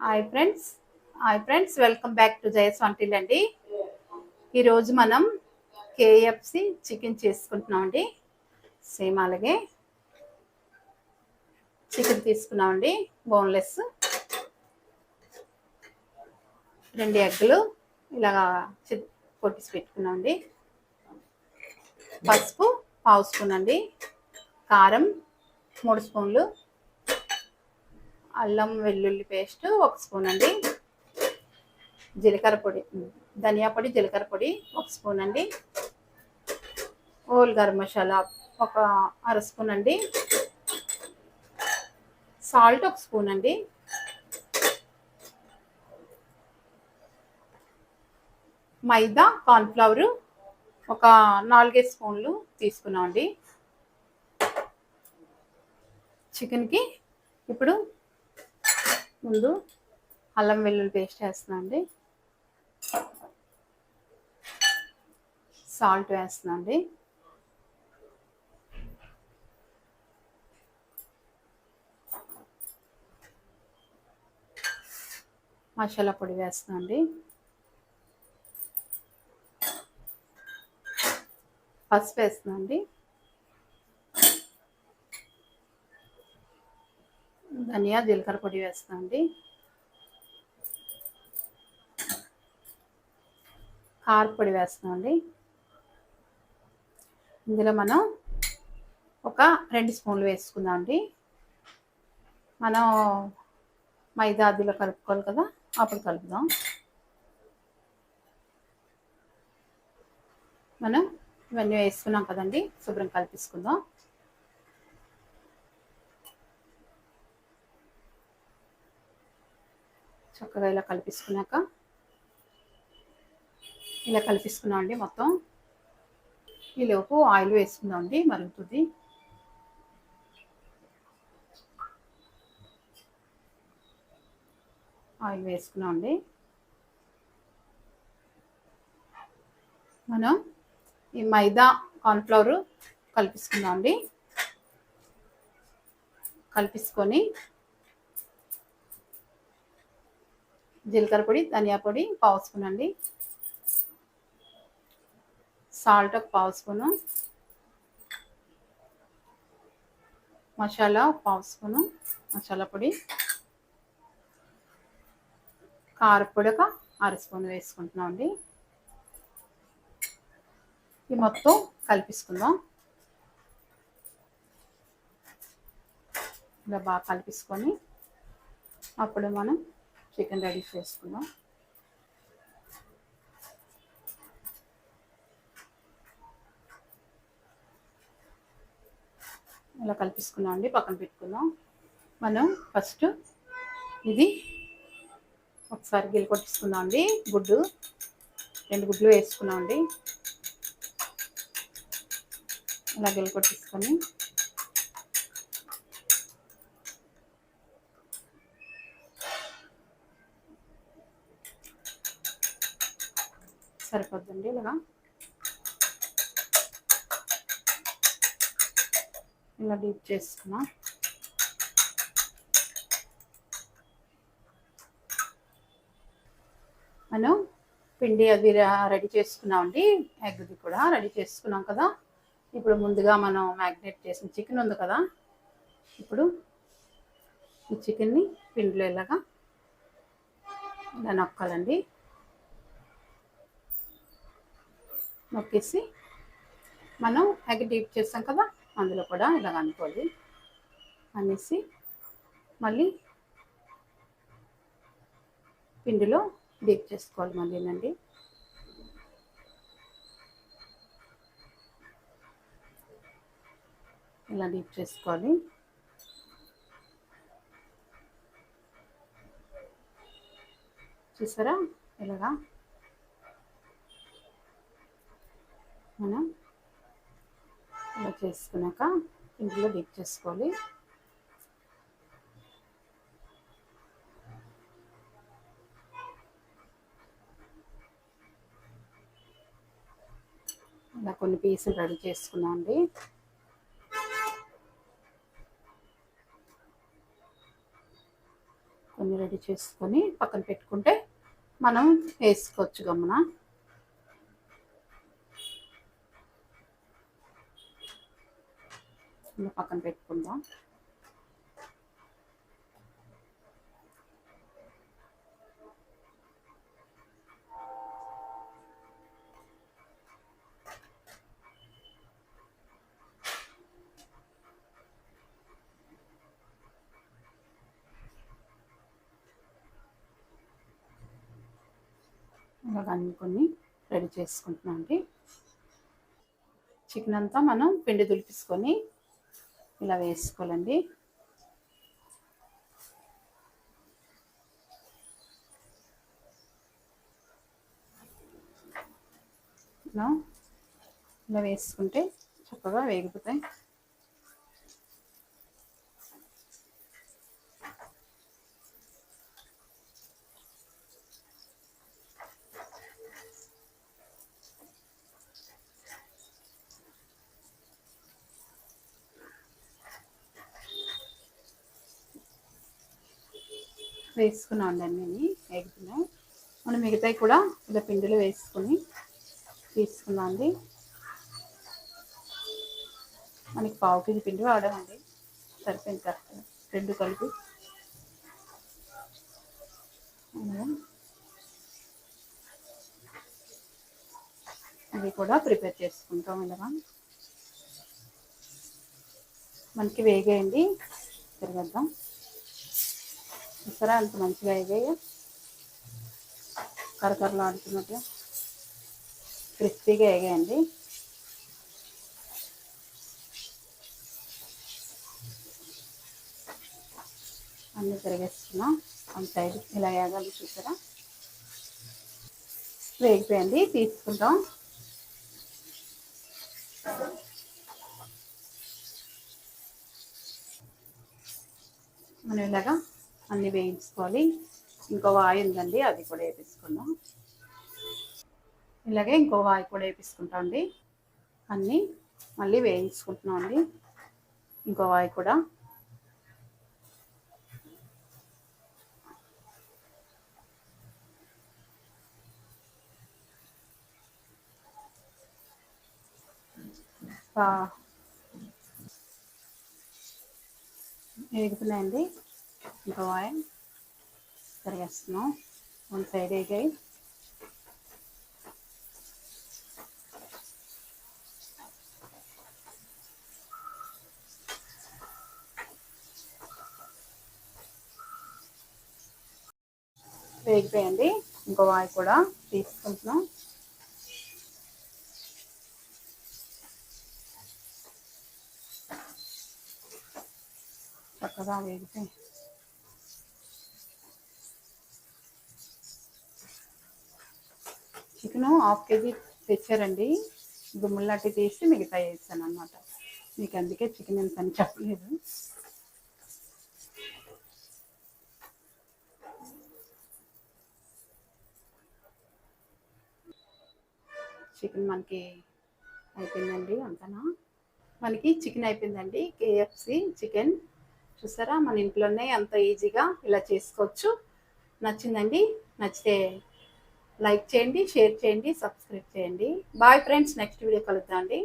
Hi friends hi friends welcome back to జయస్ వంటిల్ అండి. ఈరోజు మనం కేఎఫ్సి చికెన్ చేసుకుంటున్నామండి సేమ్ అలాగే చికెన్ తీసుకున్నామండి బోన్లెస్ రెండు ఎగ్గులు ఇలాగా చి- కొట్టిసి పెట్టుకున్నామండి పసుపు పావు స్పూన్ అండి. కారం మూడు స్పూన్లు. అల్లం వెల్లుల్లి పేస్ట్ ఒక స్పూన్ అండి. జీలకర్ర పొడి ధనియా పొడి జీలకర్ర పొడి ఒక స్పూన్ అండి. ఓల్ గరం మసాలా ఒక అర స్పూన్ అండి. సాల్ట్ ఒక స్పూన్ అండి. మైదా కార్న్ఫ్లవరు ఒక నాలుగైదు స్పూన్లు తీసుకున్నామండి. చికెన్కి ఇప్పుడు ముందు అల్లం వెల్లుల్లి పేస్ట్ వేస్తున్నాను అండి. సాల్ట్ వేస్తున్నాను అండి. మసాలా పొడి వేస్తున్నాను అండి. పసుపు వేస్తున్నాను ధనియా జీలకర్ర పొడి వేస్తామండి కారపొడి వేస్తామండి ఇందులో మనం ఒక రెండు స్పూన్లు వేసుకుందామండి. మనం మైదా అదిలో కలుపుకోవాలి కదా అప్పుడు కలుపుదాం. మనం ఇవన్నీ వేసుకున్నాం కదండి శుభ్రం కలిపిసుకుందాం. చక్కగా ఇలా కలిపేసుకున్నాక ఇలా కలిపేసుకున్నాం అండి మొత్తం. ఈలోపు ఆయిల్ వేసుకుందాం అండి మరుగుతుంది. ఆయిల్ వేసుకున్నాం అండి. మనం ఈ మైదా కార్న్ఫ్లవర్ కలిపేసుకుందాం అండి. కలిపేసుకొని జీలకర్ర పొడి ధనియా పొడి పావు స్పూన్ అండి. సాల్ట్ ఒక పావు స్పూను. మసాలా ఒక పావు స్పూను. మసాలా పొడి. కారపొడి ఒక అర స్పూన్ వేసుకుంటున్నాం అండి. ఈ మొత్తం కలిపేసుకుందాం. ఇలా బాగా కలిపించుకొని అప్పుడు మనం చికెన్ రెడీ చేసుకుందాం ఇలా కలిపేసుకున్నాం అండి పక్కన పెట్టుకుందాం మనం ఫస్ట్ ఇది ఒకసారి గిల్ కొట్టించుకుందాం అండి గుడ్డు రెండు గుడ్లు వేసుకున్నాం అండి. ఇలా గిల్ కొట్టించుకొని సరిపోద్దండి ఇలా ఇలా డీప్ చేసుకున్నాం. మనం పిండి అది రెడీ చేసుకున్నామండి ఎగ్ది కూడా రెడీ చేసుకున్నాం కదా. ఇప్పుడు ముందుగా మనం మ్యాగ్నేట్ చేసిన చికెన్ ఉంది కదా. ఇప్పుడు ఈ చికెన్ని పిండిలో ఇలాగా ఇలా నొక్కాలండి. నొక్కేసి మనం ఎగ్ డీప్ చేస్తాం కదా అందులో కూడా ఇలా అనుకోవాలి అనేసి మళ్ళీ పిండిలో డీప్ చేసుకోవాలి మళ్ళీనండి ఇలా డీప్ చేసుకోవాలి. చూసారా? ఇలాగా మనం ఇలా చేసుకున్నాక ఇందులో డిప్ చేసుకోవాలి. ఇలా కొన్ని పీసులు రెడీ చేసుకున్నాం అండి. కొన్ని రెడీ రెడీ చేసుకొని పక్కన పెట్టుకుంటే మనం వేసుకోవచ్చు గమ్మున ఇలా పక్కన పెట్టుకుందాం. ఇలాగ కొన్ని రెడీ చేసుకుంటున్నాం అండి. చికెన్ అంతా మనం పిండి దులిపించుకొని ఇలా వేసుకోవాలండి. ఇలా వేసుకుంటే చక్కగా వేగిపోతాయి. వేసుకున్నాం అన్నీ వేగుతున్నాయి. మనం మిగతాయి కూడా ఇలా పిండిలో వేసుకొని తీసుకున్నాం అండి. మనకి పావు కేజీ పిండి వాడామండి. సరిపోయింది కరెక్ట్ రెండు కలిపి. అవి కూడా ప్రిపేర్ చేసుకుంటాం ఇలాగా మనకి వేగేయండి. తిరగద్దాం. చూసారా? అంత మంచిగా అయిపోయి కరకరలు ఆడుతున్నట్టుగా క్రిస్పీగా వేగాయండి అన్నీ తిరిగేస్తున్నాం. అంత ఇలా వేగాలి చూసారా? వేగిపోయింది. తీసుకుంటాం. మనం ఇలాగా అన్నీ వేయించుకోవాలి ఇంకో వాయి ఉందండి అది కూడా వేపించుకుందాం ఇలాగే ఇంకో వాయి కూడా వేపించుకుంటాం అండి. అన్నీ మళ్ళీ వేయించుకుంటున్నాం అండి. ఇంకో వాయి కూడా. వేగుతున్నాయండి ఇంకో వాయి తిరిగేస్తున్నాం వన్ సైడ్ వేగాయి వేగిపోయండి ఇంకో వాయి కూడా తీసుకుంటున్నాం. చక్కగా వేగితే చికెన్ హాఫ్ కేజీ తెచ్చారండి. గుమ్ములాంటి తీసి మిగతా వేసాను అనమాట మీకు అందుకే చికెన్ ఎంత అని చెప్పలేదు. చికెన్ మనకి అయిపోయిందండి అంతనా? మనకి చికెన్ అయిపోయిందండి. KFC chicken. చూసారా? మన ఇంట్లోనే అంత ఈజీగా ఇలా చేసుకోవచ్చు. నచ్చిందండి? నచ్చితే లైక్ చేయండి షేర్ చేయండి సబ్స్క్రైబ్ చేయండి. బాయ్ ఫ్రెండ్స్ నెక్స్ట్ వీడియో కలుద్దాం అండి.